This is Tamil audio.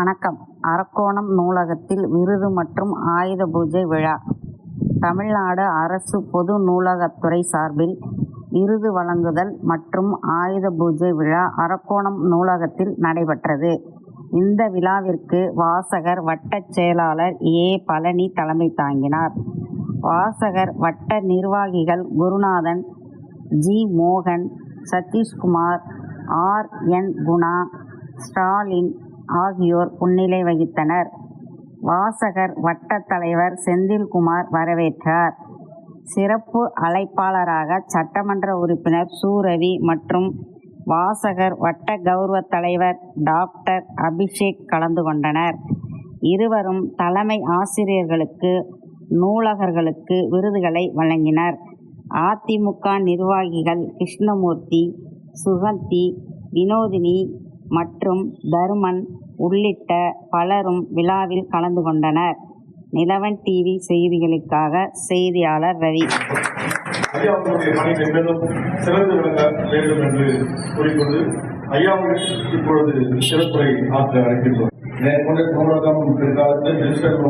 வணக்கம். அரக்கோணம் நூலகத்தில் விருது மற்றும் ஆயுத பூஜை விழா. தமிழ்நாடு அரசு பொது நூலகத்துறை சார்பில் விருது வழங்குதல் மற்றும் ஆயுத பூஜை விழா அரக்கோணம் நூலகத்தில் நடைபெற்றது. இந்த விழாவிற்கு வாசகர் வட்டச் செயலாளர் ஏ. பழனி தலைமை தாங்கினார். வாசகர் வட்ட நிர்வாகிகள் குருநாதன் ஜி. மோகன் சதீஷ்குமார் ஆர். என். குணா ஸ்டாலின் ஆகியோர் முன்னிலை வகித்தனர். வாசகர் வட்ட தலைவர் செந்தில்குமார் வரவேற்றார். சிறப்பு அழைப்பாளராக சட்டமன்ற உறுப்பினர் சூரவி மற்றும் வாசகர் வட்ட கௌரவ தலைவர் டாக்டர் அபிஷேக் கலந்து கொண்டனர். இருவரும் தலைமை ஆசிரியர்களுக்கு நூலகர்களுக்கு விருதுகளை வழங்கினர். அதிமுக நிர்வாகிகள் கிருஷ்ணமூர்த்தி சுகந்தி வினோதினி மற்றும் தருமன் உள்ளிட்ட பலரும் விழாவில் கலந்து கொண்டனர். நிலவன் டிவி செய்திகளுக்காக செய்தியாளர் ரவி. ஐயா அவர்களுடைய பணி மென்மேலும் சிறந்து விளங்க வேண்டும் என்று கூறிக்கொண்டு ஐயா அவர்கள் இப்பொழுது சிறப்புரை ஆற்ற அழைக்கின்றோம். மேற்கொண்ட நூலகம் பிற்காலத்தில் டிஜிட்டல்